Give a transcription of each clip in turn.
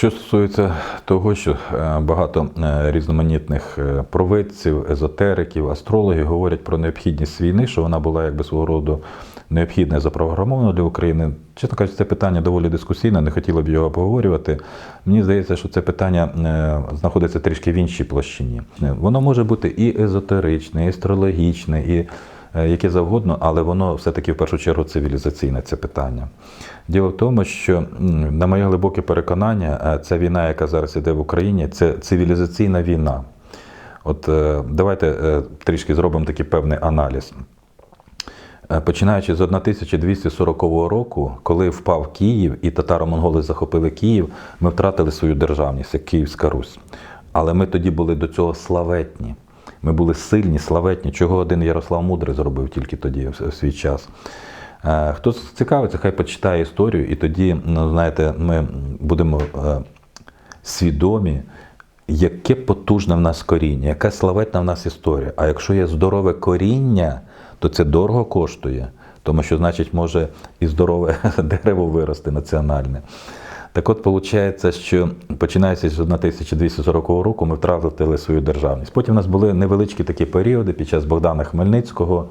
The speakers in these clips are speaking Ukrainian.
Що стосується того, що е, багато е, різноманітних е, провидців, езотериків, астрологів говорять про необхідність війни, що вона була якби свого роду необхідна запрограмована для України. Чесно кажучи, це питання доволі дискусійне, не хотіло б його обговорювати. Мені здається, що це питання знаходиться трішки в іншій площині. Воно може бути і езотеричне, і астрологічне, і яке завгодно, але воно все-таки в першу чергу цивілізаційне це питання. Діло в тому, що на моє глибоке переконання, е, ця війна, яка зараз іде в Україні, це цивілізаційна війна. От е, давайте е, трішки зробимо такий певний аналіз. Е, Починаючи з 1240 року, коли впав Київ і татаро-монголи захопили Київ, ми втратили свою державність, як Київська Русь. Але ми тоді були до цього славетні. Ми були сильні, славетні, чого один Ярослав Мудрий зробив тільки тоді, в свій час. Е, Хто цікавиться, хай почитає історію, і тоді, ну, знаєте, ми будемо е, свідомі, яке потужне в нас коріння, яка славетна в нас історія. А якщо є здорове коріння, то це дорого коштує, тому що, значить, може і здорове дерево вирости національне. Так от, виходить, що починаючи з 1240 року ми втратили свою державність. Потім у нас були невеличкі такі періоди під час Богдана Хмельницького.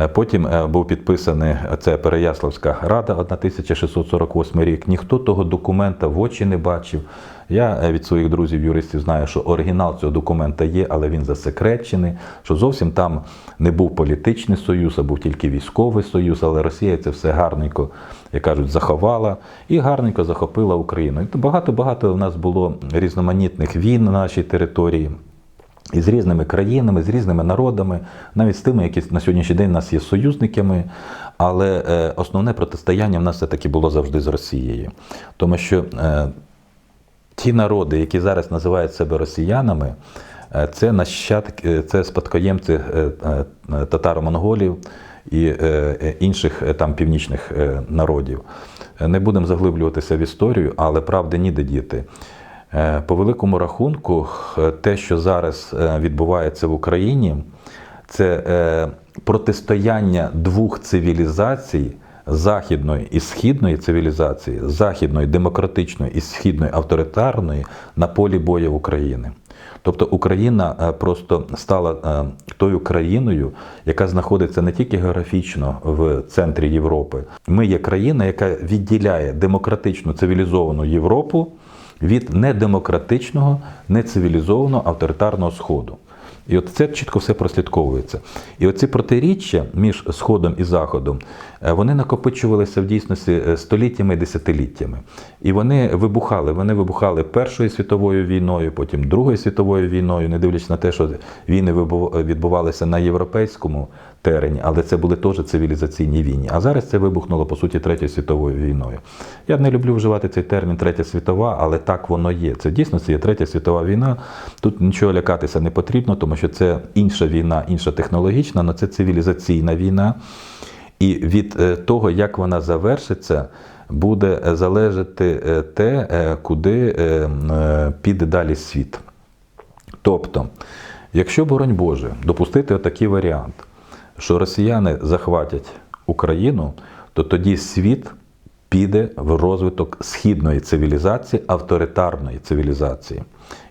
Е, Потім е, був підписаний це Переяславська рада 1648 рік. Ніхто того документа в очі не бачив. Я е, від своїх друзів-юристів знаю, що оригінал цього документа є, але він засекречений, що зовсім там не був політичний союз, а був тільки військовий союз, але Росія це все гарненько, як кажуть, заховала і гарненько захопила Україну. І багато-багато в нас було різноманітних війн на нашій території. І з різними країнами, з різними народами, навіть з тими, які на сьогоднішній день у нас є союзниками. Але е, основне протистояння в нас все-таки було завжди з Росією. Тому що е, ті народи, які зараз називають себе росіянами, е, це нащадки, це спадкоємці татаро-монголів і інших там північних народів. Не будемо заглиблюватися в історію, але правди ніде діти. Е, По великому рахунку, е, те, що зараз е, відбувається в Україні, це протистояння двох цивілізацій. Західної і східної цивілізації, західної демократичної і східної авторитарної на полі бою України. Тобто Україна просто стала тою країною, яка знаходиться не тільки географічно в центрі Європи. Ми є країна, яка відділяє демократичну цивілізовану Європу від недемократичного, нецивілізованого авторитарного Сходу. І от це чітко все прослідковується. І оці протиріччя між Сходом і Заходом, е, вони накопичувалися в дійсності е, століттями і десятиліттями. І вони вибухали. Вони вибухали Першою світовою війною, потім Другою світовою війною, не дивлячись на те, що війни відбувалися на європейському терені, але це були теж цивілізаційні війни. А зараз це вибухнуло по суті Третьою світовою війною. Я не люблю вживати цей термін Третя світова, але так воно є. Це дійсно це є Третя світова війна. Тут нічого лякатися не потрібно, тому що це інша війна, інша технологічна, але це цивілізаційна війна. І від е, того, як вона завершиться, буде е, залежати е, те, куди піде далі світ. Тобто, якщо, боронь Боже, допустити отакий варіант, що росіяни захватять Україну, то тоді світ піде в розвиток східної цивілізації, авторитарної цивілізації.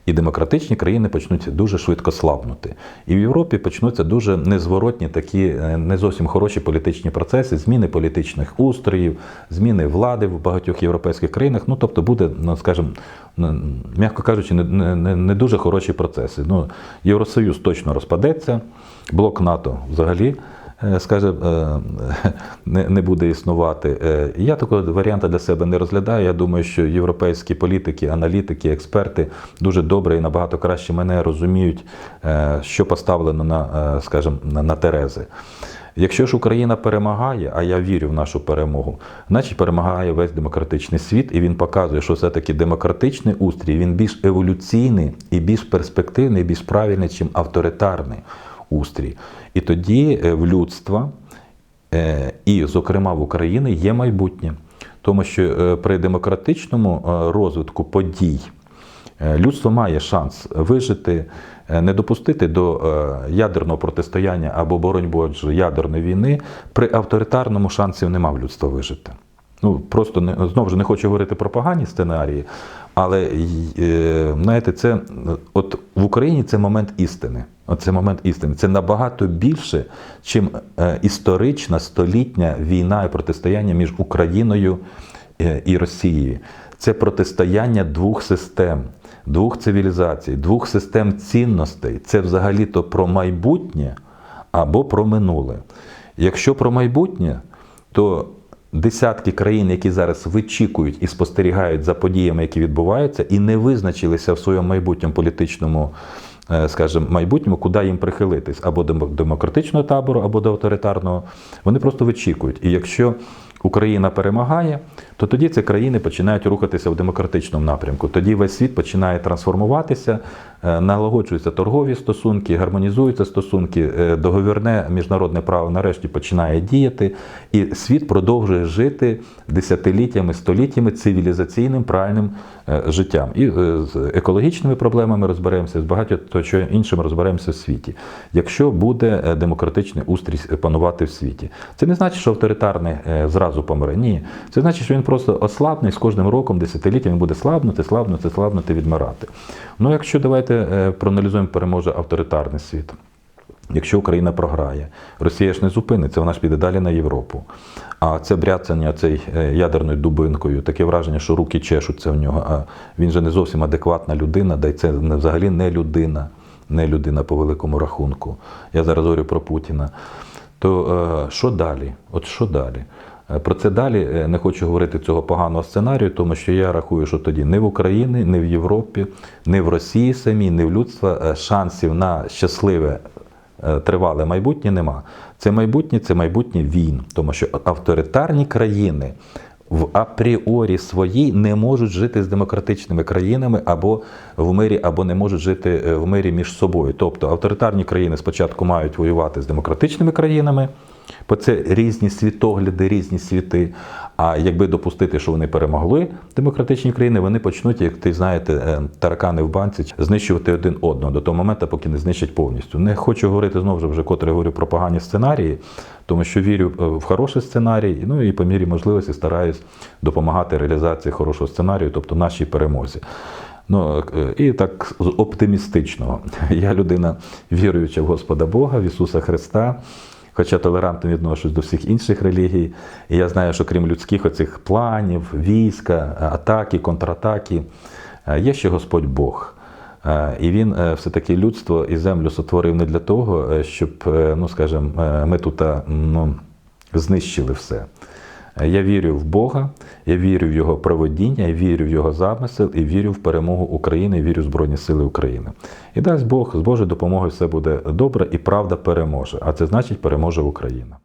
І демократичні країни почнуть дуже швидко слабнути. І в Європі почнуться дуже незворотні такі е, не зовсім хороші політичні процеси, зміни політичних устроїв, зміни влади в багатьох європейських країнах. Ну тобто буде, ну скажімо, м'яко кажучи, не, не, не дуже хороші процеси. Ну, Євросоюз точно розпадеться, блок НАТО взагалі. Е, Скаже, е, не, буде існувати. Е, Я такого варіанта для себе не розглядаю. Я думаю, що європейські політики, аналітики, експерти дуже добре і набагато краще мене розуміють, що поставлено на, скажімо, на, Терези. Якщо ж Україна перемагає, а я вірю в нашу перемогу, значить перемагає весь демократичний світ, і він показує, що все-таки демократичний устрій він більш еволюційний і більш перспективний, і більш правильний, ніж авторитарний устрій. І тоді е, в людства, е, і, зокрема, в Україні є майбутнє. Тому що е, при демократичному розвитку подій людство має шанс вижити, не допустити до ядерного протистояння або, боронь Боже, ядерної війни. При авторитарному шансів нема в людства вижити. Ну, просто не, знову ж не хочу говорити про погані сценарії, Але е, знаєте, це от в Україні це момент істини. От це момент істини. Це набагато більше, чим е, історична столітня війна і протистояння між Україною е, і Росією. Це протистояння двох систем, двох цивілізацій, двох систем цінностей. Це взагалі-то про майбутнє або про минуле. Якщо про майбутнє, то десятки країн, які зараз вичікують і спостерігають за подіями, які відбуваються, і не визначилися в своєму майбутньому політичному, е, скажімо, майбутньому, куди їм прихилитись, або до демократичного табору, або до авторитарного, вони просто вичікують. І якщо Україна перемагає, то тоді ці країни починають рухатися в демократичному напрямку. Тоді весь світ починає трансформуватися, е, налагоджуються торгові стосунки, гармонізуються стосунки, е, договірне міжнародне право нарешті починає діяти, і світ продовжує жити десятиліттями, століттями цивілізаційним правильним е, життям. І з екологічними проблемами розберемося, з багато то що іншим розберемося в світі. Якщо буде демократичний устрій панувати в світі, це не значить, що авторитарний зразу помре. Ні, це значить, що він просто ослабне і з кожним роком, десятиліттям він буде слабнути, слабнути, слабнути, відмирати. Ну, якщо давайте проаналізуємо, переможе авторитарний світ. Якщо Україна програє, Росія ж не зупиниться, вона ж піде далі на Європу. А це бряцання цей ядерною дубинкою, таке враження, що руки чешуться в нього. А він же не зовсім адекватна людина, да й це взагалі не людина, не людина по великому рахунку. Я зараз говорю про Путіна. То що далі? От що далі? Про це далі не хочу говорити цього поганого сценарію, тому що я рахую, що тоді не в Україні, не в Європі, не в Росії самій, не в людства шансів на щасливе тривале майбутнє нема. Це майбутнє це майбутнє війн, тому що авторитарні країни в апріорі своїй не можуть жити з демократичними країнами або в мирі, або не можуть жити в мирі між собою. Тобто авторитарні країни спочатку мають воювати з демократичними країнами. Бо це різні світогляди, різні світи. А якби допустити, що вони перемогли демократичні країни, вони почнуть, як ти знаєте, таракани в банці знищувати один одного до того моменту, поки не знищать повністю. Не хочу говорити знову ж вже котре говорю про погані сценарії, тому що вірю в хороший сценарій, ну і по мірі можливості стараюсь допомагати реалізації хорошого сценарію, тобто нашій перемозі. Ну і так з оптимістичного. Я людина віруюча в Господа Бога, в Ісуса Христа. Хоча толерантно відношусь до всіх інших релігій. І я знаю, що крім людських оцих планів, війська, атаки, контратаки, є ще Господь Бог. І він все-таки людство і землю сотворив не для того, щоб, ну скажімо, ми тут ну, знищили все. Я вірю в Бога, я вірю в Його проводіння, я вірю в Його замисел і вірю в перемогу України, вірю в Збройні Сили України. І дасть Бог з Божою допомогою все буде добре і правда переможе. А це значить переможе Україна.